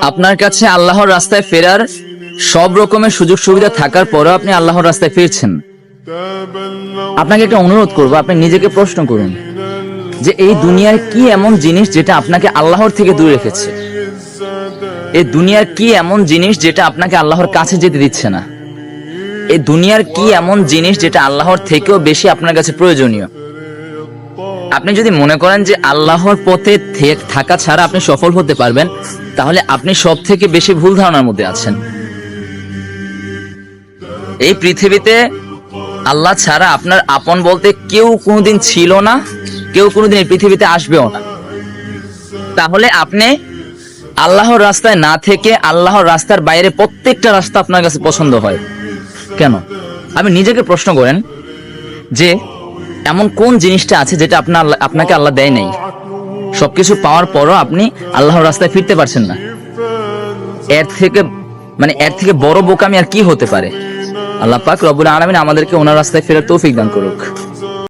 আপনার কাছে আল্লাহর রাস্তায় ফেরার সব রকমের সুযোগ সুবিধা থাকার পরেও আপনি আল্লাহর রাস্তায় ফিরছেন। আপনাকে একটা অনুরোধ করব, আপনি নিজেকে প্রশ্ন করুন যে এই দুনিয়ার কি এমন জিনিস যেটা আপনাকে আল্লাহর থেকে দূরে রেখেছে? এই দুনিয়ার কি এমন জিনিস যেটা আপনাকে আল্লাহর কাছে যেতে দিচ্ছে না? এই দুনিয়ার কি এমন জিনিস যেটা আল্লাহর থেকেও বেশি আপনার কাছে প্রয়োজনীয়? আপনি যদি মনে করেন যে আল্লাহর পথে থাকা ছাড়া আপনি সফল হতে পারবেন, তাহলে আপনি সব থেকে বেশি ভুল ধারণার মধ্যে আছেন। এই পৃথিবীতে আল্লাহ ছাড়া আপনার আপন বলতে কেউ কোনোদিন ছিল না, কেউ কোনোদিন এই পৃথিবীতে আসবেও না। তাহলে আপনি আল্লাহর রাস্তায় না থেকে আল্লাহর রাস্তার বাইরে প্রত্যেকটা রাস্তা আপনার কাছে পছন্দ হয়। কেন? আপনি নিজেকে প্রশ্ন করেন যে এমন কোন জিনিসটা আছে যেটা আপনার আপনাকে আল্লাহ দেয় নাই? সবকিছু পাওয়ার পরও আপনি আল্লাহর রাস্তায় ফিরতে পারছেন না। এর থেকে মানে এর থেকে বড় বোকামি আর কি হতে পারে? আল্লাহ পাক রবুল আলমিন আমাদেরকে ওনার রাস্তায় ফেরার তৌফিক দান করুক।